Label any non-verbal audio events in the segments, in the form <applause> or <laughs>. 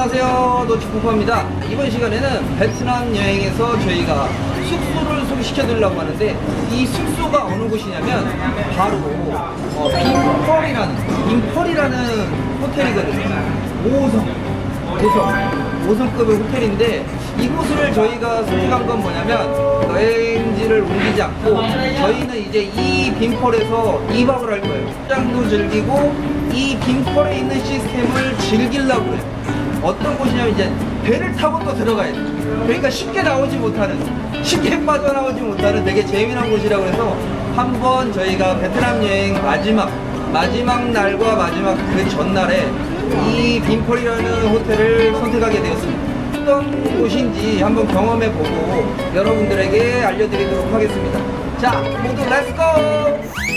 안녕하세요. 노치푸파입니다. 이번 시간에는 베트남 여행에서 저희가 숙소를 소개시켜 드리려고 하는데 이 숙소가 어느 곳이냐면 바로 어, 빈펄이라는 빈펄이라는 호텔이거든요. 5호성 5성, 5성급의 호텔인데 이곳을 저희가 선택한 건 뭐냐면 여행지를 옮기지 않고 저희는 이제 이 빈펄에서 2박을 할 거예요. 장도 즐기고 이 빈펄에 있는 시스템을 즐기려고 해요. 어떤 곳이냐면 이제 배를 타고 또 들어가야 돼요. 그러니까 쉽게 나오지 못하는, 쉽게 빠져나오지 못하는 되게 재미난 곳이라고 해서 한 번 저희가 베트남 여행 마지막, 마지막 날과 마지막 그 전날에 이 빈펄이라는 호텔을 선택하게 되었습니다. 어떤 곳인지 한번 경험해 보고 여러분들에게 알려드리도록 하겠습니다. 자, 모두 렛츠고!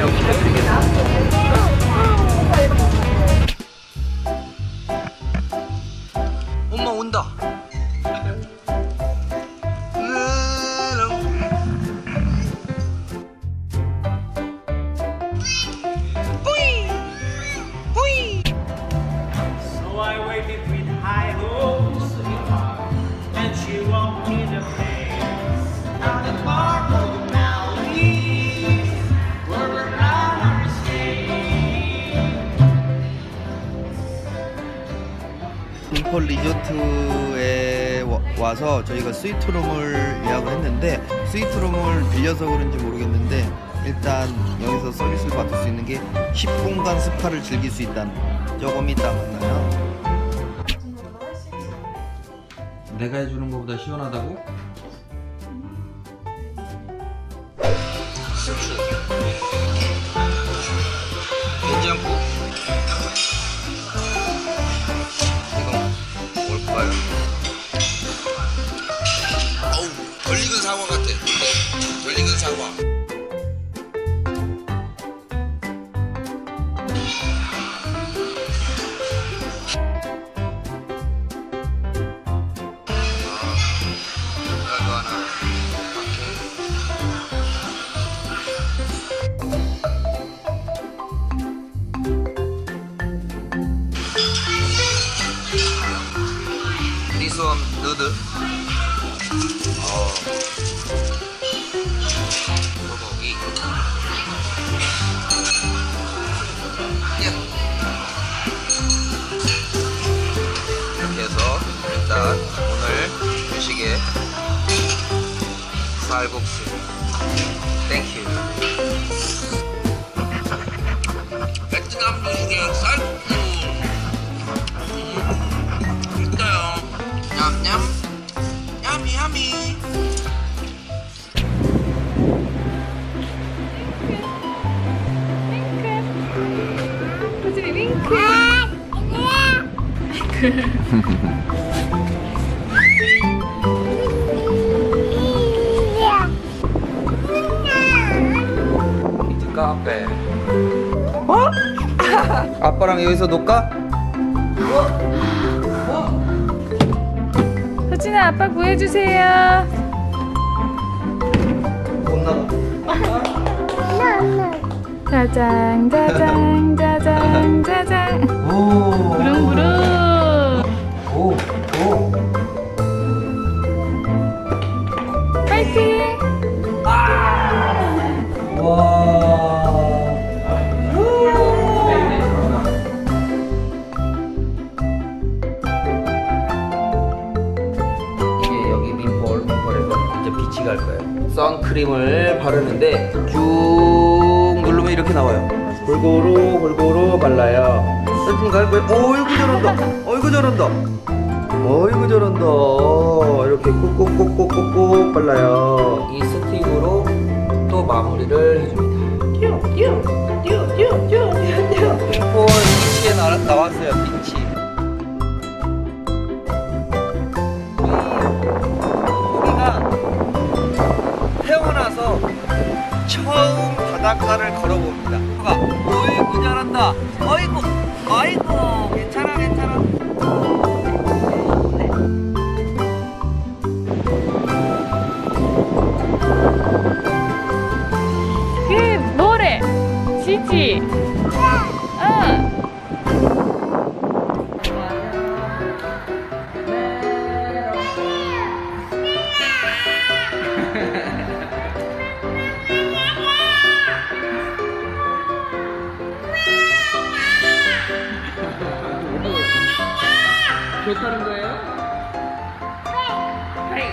제가 설명시켜드리겠습니다. 엄마 온다. So I waited with high hopes, and she walked in the 빈펄 리조트에 와- 와서 저희가 스위트룸을 예약을 했는데 스위트룸을 빌려서 그런지 모르겠는데 일단 여기서 서비스를 받을 수 있는 게 10분간 스파를 즐길 수 있다는 조금 이따 만나요 내가 해주는 것보다 시원하다고? 덜 익은 사과. 이거 하나. This one noodle. 어. 야. 이렇게 해서 일단 오늘 주식에 쌀국수. 땡큐. 베트남 주식에 쌀국수. 키즈 카페. 어? <laughs> 아빠랑 여기서 놀까? 호진아 아빠 구해주세요. 못 나가. 짜장 짜장 빛이 갈 거예요. 선크림을 바르는데 쭉 누르면 이렇게 나와요. 골고루 골고루 발라요. 선크림 갈 거예요. 어이구 저런다. 어이구 저런다. 어이구 저런다. 이렇게 꾹꾹꾹꾹꾹꾹 발라요. 이 스틱으로 또 마무리를 해줍니다. 빈폴 비치에 나, 나왔어요. 비치. 처음 바닷가를 걸어봅니다. 누가 어이구 잘한다. 어이구 어이구 괜찮아 괜찮아. 그 노래 지지. 응. 아, 좋다는 거예요? 네.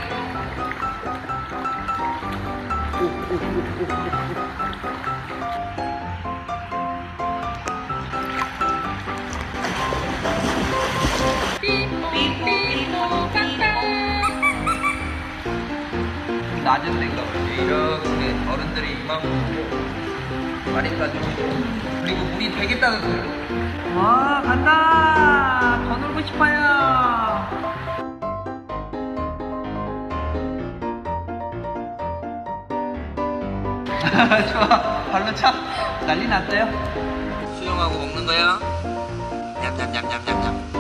낮은 데가 이렇게 어른들이 이만큼 보고 마리까지 보고. 그리고 물이 되게 따뜻해요. 와 간다 더 놀고 싶어요. <laughs> 좋아. 발로 차. 난리 났어요. 수영하고 먹는 거야? 냠냠냠냠냠